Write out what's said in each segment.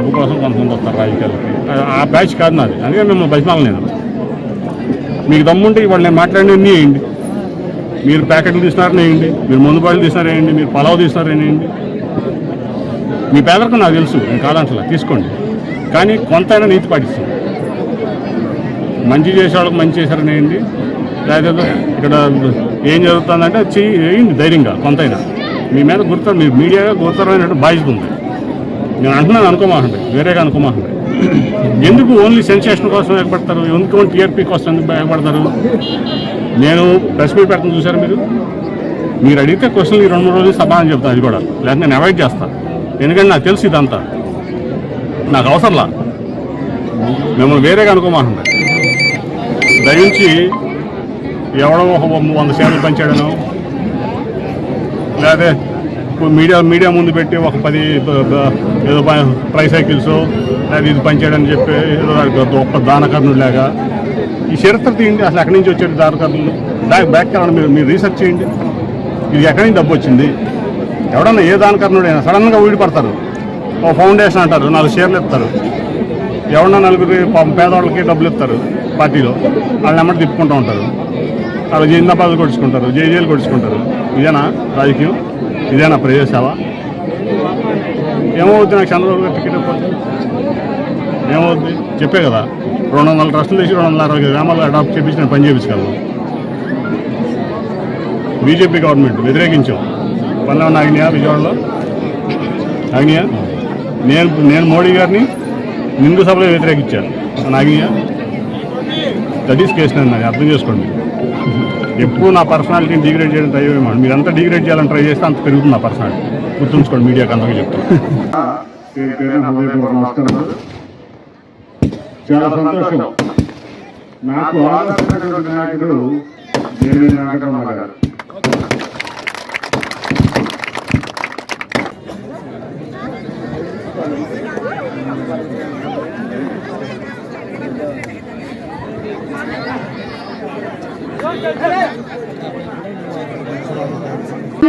డబ్బు కోసం కొంతమంది వస్తారు రాజకీయాలకి ఆ- బ్యాచ్ కాదు నాది. అందుకే మిమ్మల్ని బతిమాలను నేను. మీకు దమ్ముంటే ఇవాళ నేను మాట్లాడిన ఎన్ని వేయండి మీరు ప్యాకెట్లు తీసినారని వేయండి మీరు మందు బాటలు తీసినారేయండి మీరు పలావ్ తీసినారని మీ పేదరికం నాకు తెలుసు నేను కాదంటలా తీసుకోండి. కానీ కొంతైనా నీతి పాటిస్తాం మంచి చేసే వాళ్ళకి మంచి చేశారనేయండి లేకపోతే ఇక్కడ ఏం జరుగుతుందంటే చెయ్యి వేయండి ధైర్యంగా కొంతైనా. మీ మీద గుర్తు మీ మీడియాగా గుర్తరమైనటువంటి బాధ్యత ఉంది. నేను అంటున్నాను అనుకోమాకండి. వేరేగా అనుకోమాకండి. ఎందుకు ఓన్లీ సెన్సేషన్ కోసం ఏర్పడతారు? ఎందుకు టీఆర్పీ కోసం ఎందుకు ఏర్పడతారు? నేను ప్రెస్ మీట్ పెట్టడం చూసారు మీరు? మీరు అడిగితే క్వశ్చన్ ఈ రెండు మూడు రోజులు సమాధానం చెప్తాను అది కూడా. లేకపోతే నేను అవాయిడ్ చేస్తాను ఎందుకంటే నాకు తెలుసు ఇదంతా. నాకు అవసరంలా. మిమ్మల్ని వేరేగా అనుకోమాకండి. దయించి ఎవడో ఒక వంద సేవలు పంచాడను లేదే మీడియా మీడియా ముందు పెట్టి ఒక పది ఏదో ట్రై సైకిల్స్ అది ఇది పనిచేయడం చెప్పి ఏదో దానికి దానకర్ణుడు లేక ఈ చరిత్ర తీయండి అసలు ఎక్కడి నుంచి వచ్చాడు దానకర్ణులు దానికి బ్యాక్ కరండి మీరు మీరు రీసెర్చ్ చేయండి. ఇది ఎక్కడి నుంచి డబ్బు వచ్చింది? ఎవడన్నా ఏ దానకర్ణుడైనా సడన్గా ఊడిపడతారు ఓ ఫౌండేషన్ అంటారు నాలుగు షేర్లు ఇస్తారు. ఎవరన్నా నలుగురు పేదవాళ్ళకి డబ్బులు ఇస్తారు పార్టీలో. వాళ్ళని ఎమ్మటి తిప్పుకుంటూ ఉంటారు. వాళ్ళు జిందాబాద్ కొడుచుకుంటారు జేజేలు కొడుచుకుంటారు. ఇదేనా రాజకీయం? ఇదేనా ప్రజాసేవ ఏమవుతుంది? నాకు చంద్రబాబు గారు టికెట్ ఇవ్వకపోతే ఏమవుద్ది? చెప్పే కదా. రెండు వందల ట్రస్టులు తీసి రెండు వందల అరవై గ్రామాలు అడాప్ట్ చేపించి నేను పని చేయించగలను బీజేపీ గవర్నమెంట్ వ్యతిరేకించాం. పల్లెవన్న ఏమన్నా విజయవాడలో? ఆగ్నేయ నేను నేను మోడీ గారిని నిండు సభలో వ్యతిరేకించాను. నాగియా దట్ ఈస్ కేసు నేను అర్థం చేసుకోండి. ఎప్పుడు నా పర్సనాలిటీని డిగ్రేడ్ చేయడం ట్రై చేయమని. మీరు అంతా డిగ్రేడ్ చేయాలని ట్రై చేస్తే అంత పెరుగుతుంది నా పర్సనాలిటీ. గుర్తుంచుకోండి మీడియాకి అందరికీ చెప్తాను. చాలా సంతోషం. నాకు ఆదర్శమైనటువంటి నాయకుడు దేవేంద్ర వెంకటరమణ గారు.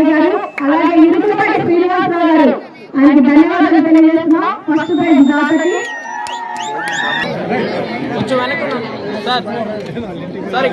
గారు అలాగే ఇరుకులపాటి శ్రీనివాసరావు గారు. ఆయనకి ధన్యవాదాలు తెలియజేస్తున్నాం. ఫస్ట్ ప్రైజ్ కొంచెం వెనక్కి సార్ సార్